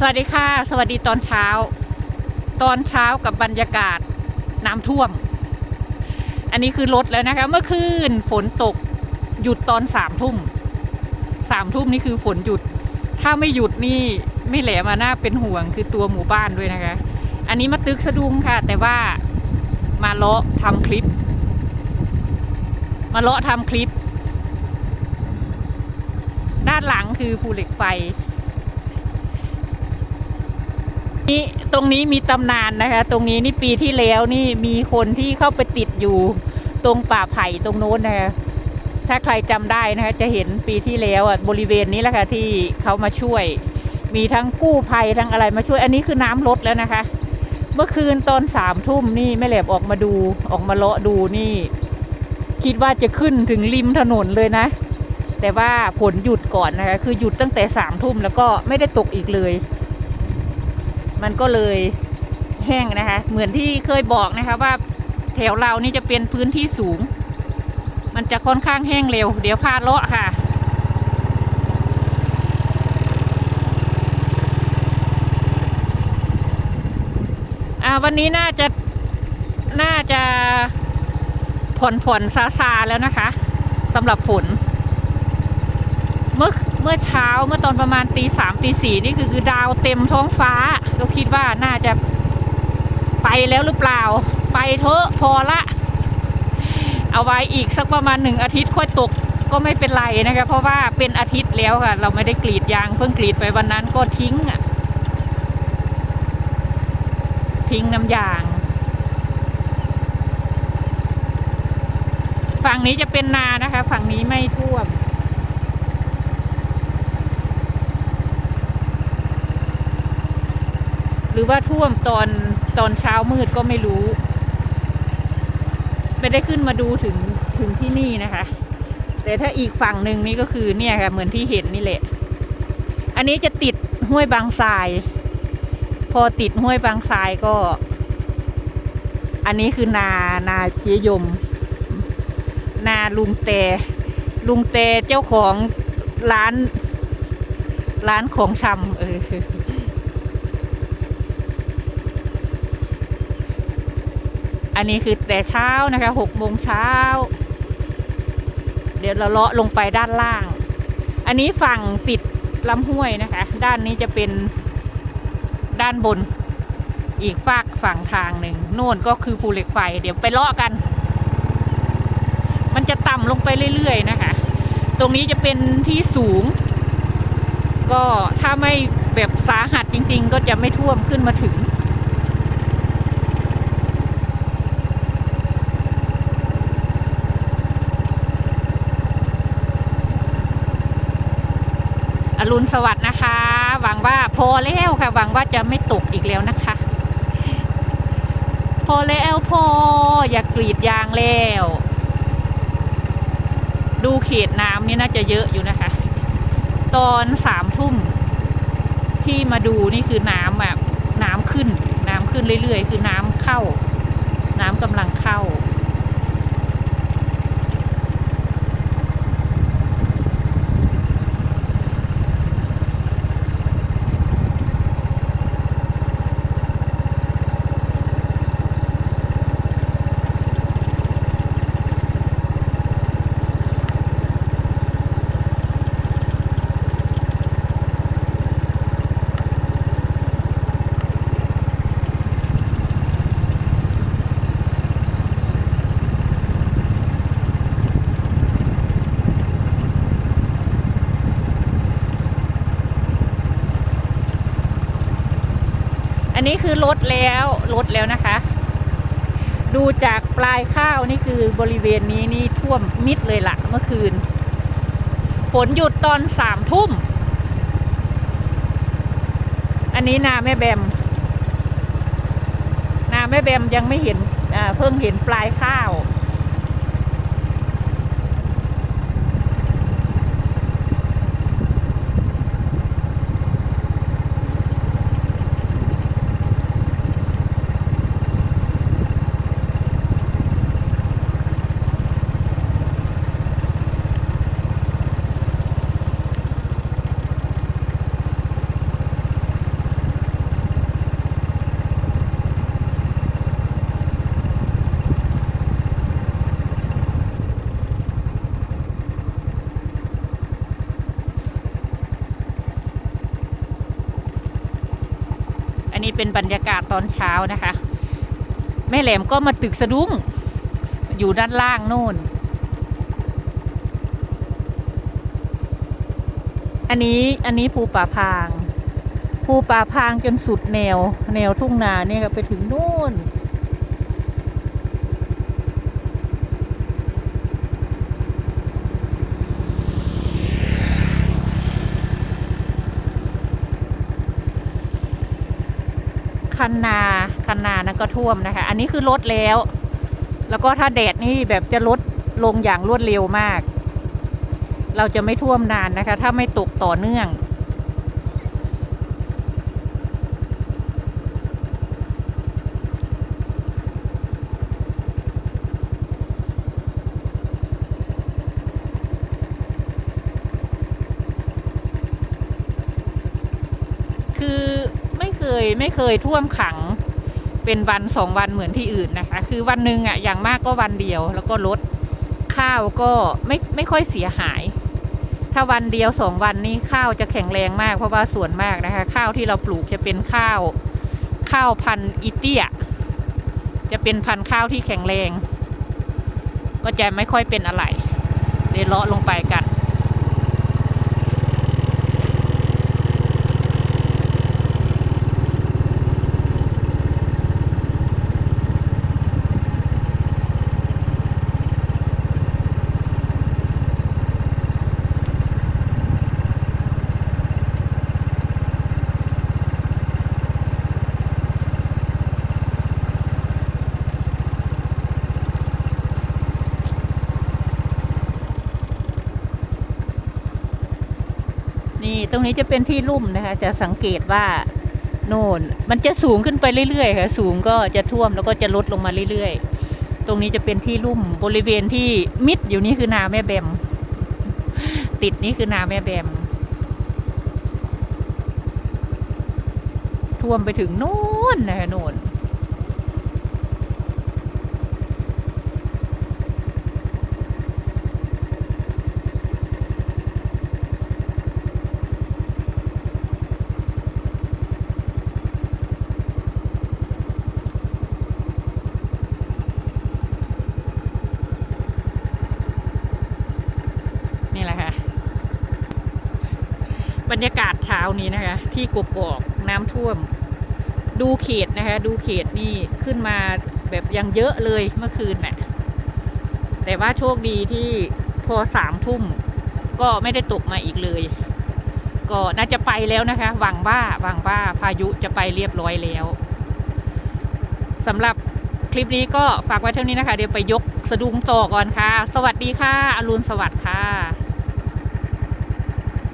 สวัสดีค่ะ สวัสดีตอนเช้า ตอนเช้ากับบรรยากาศน้ำท่วม อันนี้คือลดแล้วนะคะ เมื่อคืนฝนตกหยุดตอนสามทุ่มสามทุ่มนี่คือฝนหยุด ถ้าไม่หยุดนี่ไม่แหลมาน่าเป็นห่วงคือตัวหมู่บ้านด้วยนะคะ อันนี้มาตึกสะดุ้งค่ะ แต่ว่ามาเลาะทำคลิป มาเลาะทำคลิป ด้านหลังคือภูเหล็กไฟ นี่ตรงนี้มีตำนานนะคะ ตรงนี้นี่ปีที่แล้วนี่มีคนที่เข้าไปติดอยู่ตรงป่าไผ่ตรงโน้นนะคะถ้าใครจำได้นะคะจะเห็นปีที่แล้วอะบริเวณนี้แหละค่ะที่เขามาช่วย มีทั้งกู้ภัยทั้งอะไรมาช่วย อันนี้คือน้ำลดแล้วนะคะ เมื่อคืนตอนสามทุ่มนี่แม่แหลบออกมาดูออกมาเลาะดูนี่ คิดว่าจะขึ้นถึงริมถนนเลยนะ แต่ว่าฝนหยุดก่อนนะคะ คือหยุดตั้งแต่สามทุ่มแล้วก็ไม่ได้ตกอีกเลย มันก็เลยแห้งนะคะ เหมือนที่เคยบอกนะคะว่าแถวเรานี่จะเป็นพื้นที่สูง มันจะค่อนข้างแห้งเร็ว เดี๋ยวพาเลาะค่ะอ่าวันนี้น่าจะน่าจะผ่อนผ่อนซาซาแล้วนะคะสำหรับฝนเมื่อ เมื่อเช้าเมื่อตอนประมาณตีสามตีสี่นี่คือคือดาวเต็มท้องฟ้า ก็คิดว่าน่าจะไปแล้วหรือเปล่า ไปเถอะพอละ เอาไว้อีกสักประมาณหนึ่งอาทิตย์ค่อยตกก็ไม่เป็นไรนะคะเพราะว่าเป็นอาทิตย์แล้วค่ะ เราไม่ได้กรีดยางเพิ่งกรีดไปวันนั้นก็ทิ้งอะทิ้งน้ำยาง ฝั่งนี้จะเป็นนานะคะ ฝั่งนี้ไม่ท่วม หรือว่าท่วมตอนตอนเช้ามืดก็ไม่รู้ ไม่ได้ขึ้นมาดูถึงถึงที่นี่นะคะ แต่ถ้าอีกฝั่งหนึ่งนี่ก็คือเนี่ยค่ะเหมือนที่เห็นนี่แหละ อันนี้จะติดห้วยบางทราย พอติดห้วยบางทรายก็ อันนี้คือนานาเจยม นาลุงแต่ลุงแต่เจ้าของร้าน ร้านของชำเออ อันนี้คือแต่เช้านะคะหกโมงเช้า เดี๋ยวเราเลาะลงไปด้านล่าง อันนี้ฝั่งติดลำห้วยนะคะ ด้านนี้จะเป็นด้านบน อีกฝากฝั่งทางหนึ่งโน่นก็คือภูเหล็กไฟ เดี๋ยวไปเลาะกัน มันจะต่ำลงไปเรื่อยๆนะคะ ตรงนี้จะเป็นที่สูง ก็ถ้าไม่แบบสาหัสจริง ๆ ก็จะไม่ท่วมขึ้นมาถึง อรุณสวัสดิ์นะคะ หวังว่าพอแล้วค่ะ หวังว่าจะไม่ตกอีกแล้วนะคะ พอแล้วพออย่ากรีดยางแล้ว ดูเขตน้ำนี่น่าจะเยอะอยู่นะคะ ตอนสามทุ่มที่มาดูนี่คือน้ำแบบน้ำขึ้น น้ำขึ้นเรื่อยๆ คือน้ำเข้า น้ำกำลังเข้า อันนี้คือลดแล้วลดแล้วนะคะ ดูจากปลายข้าวนี่คือบริเวณนี้นี่ท่วมมิดเลยละเมื่อคืน ฝนหยุดตอนสามทุ่ม อันนี้นาแม่แบม นาแม่แบมยังไม่เห็นเพิ่งเห็นปลายข้าว นี่เป็นบรรยากาศตอนเช้านะคะ แม่แหลมก็มาตึกสะดุ้ง อยู่ด้านล่างโน่น อันนี้อันนี้ภูป่าพาง ภูป่าพางจนสุดแนว แนวทุ่งนาเนี่ยไปถึงโน่น คันนาคันนานั้นก็ท่วมนะคะ อันนี้คือลดแล้ว แล้วก็ถ้าแดดนี่แบบจะลดลงอย่างรวดเร็วมาก เราจะไม่ท่วมนานนะคะ ถ้าไม่ตกต่อเนื่อง คือไม่เคย ไม่เคยท่วมขังเป็นวันสองวันเหมือนที่อื่นนะคะ คือวันหนึ่งอะอย่างมากก็วันเดียว แล้วก็ลดข้าวก็ไม่ไม่ค่อยเสียหาย ถ้าวันเดียวสองวันนี้ข้าวจะแข็งแรงมากเพราะว่าส่วนมากนะคะ ข้าวที่เราปลูกจะเป็นข้าวข้าวพันธุ์อีเตี้ยจะเป็นพันธุ์ข้าวที่แข็งแรง ก็จะไม่ค่อยเป็นอะไรเดี๋ยวเลาะลงไปกัน นี่ตรงนี้จะเป็นที่ลุ่มนะคะ จะสังเกตว่าโน่นมันจะสูงขึ้นไปเรื่อยๆค่ะ สูงก็จะท่วมแล้วก็จะลดลงมาเรื่อยๆ ตรงนี้จะเป็นที่ลุ่มบริเวณที่มิดอยู่นี่คือนาแม่แบม ติดนี่คือนาแม่แบม ท่วมไปถึงโน่นนะคะโน่น บรรยากาศเช้านี้นะคะ ที่กกอกน้ำท่วม ดูเขตนะคะ ดูเขตนี่ขึ้นมาแบบยังเยอะเลยเมื่อคืนน่ะแต่ว่าโชคดีที่พอสามทุ่มก็ไม่ได้ตกมาอีกเลย ก็น่าจะไปแล้วนะคะหวังว่าหวังว่าพายุจะไปเรียบร้อยแล้วสำหรับคลิปนี้ก็ฝากไว้เท่านี้นะคะ เดี๋ยวไปยกสะดุ้งต่อก่อนค่ะ สวัสดีค่ะ อรุณสวัสดิ์ค่ะ